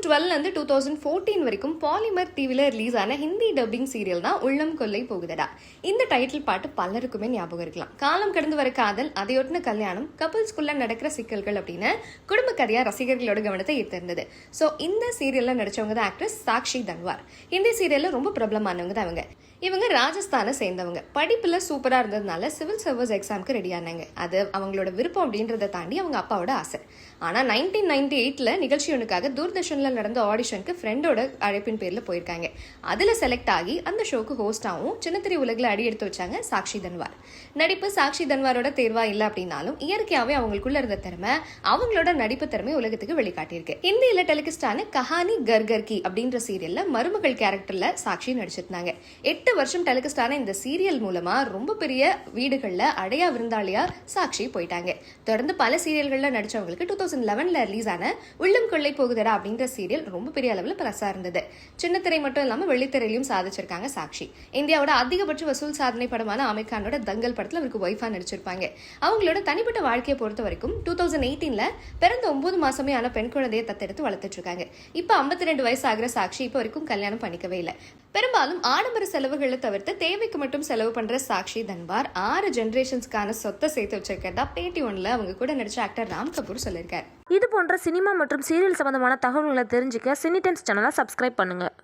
Thousand டுவெல்லேருந்து two thousand fourteen வரைக்கும் polymer டிவியில் ரிலீஸ் ஆன ஹிந்தி டப்பிங் சீரியல் தான் உள்ளம் கொல்லை போகுதடா. இந்த டைட்டில் பாட்டு பலருக்குமே ஞாபகம் இருக்கலாம். காலம் கடந்து வர காதல் அதையொட்டின கல்யாணம் கப்பல்ஸ்குள்ள நடக்கிற சிக்கல்கள் அப்படின்னு குடும்ப கதையாக ரசிகர்களோட கவனத்தை ஈர்த்திருந்தது ஸோ இந்த சீரியல்ல நடிச்சவங்க தான் ஆக்ட்ரஸ் சாக்ஷி தன்வார். ஹிந்தி சீரியல்ல ரொம்ப பிரபலமானவங்க தான் அவங்க இவங்க ராஜஸ்தானை சேர்ந்தவங்க. படிப்பில் சூப்பராக இருந்ததுனால சிவில் சர்வீஸ் எக்ஸாமுக்கு ரெடி ஆனாங்க. அது அவங்களோட விருப்பம் அப்படின்றத தாண்டி அவங்க அப்பாவோட ஆசை. ஆனால் நைன்டீன் நைன்டி எயிட்டில் நிகழ்ச்சி ஒன்றுக்காக தூர்தர்ஷனில் நடந்த ஆடிஷனுக்கு ஃப்ரெண்டோட அழைப்பின் பேரில் போயிருக்காங்க. அதில் செலக்ட் ஆகி அந்த ஷோக்கு ஹோஸ்டாகவும் சின்னத்திரை உலகில் அடி எடுத்து வச்சாங்க சாக்ஷி தன்வார். நடிப்பு சாக்ஷி தன்வாரோட தேர்வா இல்லை அப்படின்னாலும் இயற்கையாகவே அவங்களுக்குள்ள இருந்த திறமை அவங்களோட நடிப்பு திறமை உலகத்துக்கு வெளிக்காட்டியிருக்கு. ஹிந்தியில டெலிகிஸ்டான கஹானி கர்கர்கி அப்படின்ற சீரியல்ல மருமகள் கேரக்டர்ல சாக்ஷி நடிச்சிருந்தாங்க. எட்டு வருஷம் டெலிகிஸ்டான இந்த சீரியல் மூலமா ரொம்ப பெரிய வீடுகள்ல அடையா விருந்தாளியா சாட்சி போயிட்டாங்க. தொடர்ந்து பல சீரியல்களில் நடிச்சவங்களுக்கு டூ தௌசண்ட் லெவனில் ரிலீஸ் ஆன உள்ளம் கொள்ளை போகுதடா அப்படின்ற சீரியல் ரொம்ப பெரிய அளவில் பிரசா இருந்தது. சின்னத்திரை மட்டும் இல்லாமல் வெள்ளித்திரையிலும் சாதிச்சிருக்காங்க சாட்சி. இந்தியாவோட அதிகபட்ச வசூல் சாதனை படமான அமீர் கானோட தங்கல் படத்துல அவருக்கு ஒய்ஃபா நடிச்சிருப்பாங்க. அவங்களோட தனிப்பட்ட வாழ்க்கையை பொறுத்த வரைக்கும் டூ தௌசண்ட் எயிட்டீன்ல பிறந்த ஒன்பது மாசமே ஆன பெண் குழந்தையை தத்தெடுத்து வளர்த்துட்டு இருக்காங்க. இப்போ ஐம்பத்தி ரெண்டு வயசு ஆகிற சாக்ஷி இப்போ வரைக்கும் கல்யாணம் பண்ணிக்கவே இல்லை. பெரும்பாலும் ஆடம்பர செலவுகளை தவிர்த்து தேவைக்கு மட்டும் செலவு பண்ற சாக்ஷி தன்வார் ஆறு ஜென்ரேஷன்ஸ்க்கான சொத்தை சேர்த்து வச்சிருக்கிறதா பேட்டி ஒன்ல அவங்க கூட நடிச்ச ஆக்டர் ராம் கபூர் சொல்லியிருக்காரு. இது போன்ற சினிமா மற்றும் சீரியல் சம்பந்தமான தகவல்களை தெரிஞ்சுக்க சினிடென்ஸ் சேனலை சப்ஸ்கிரைப் பண்ணுங்கள்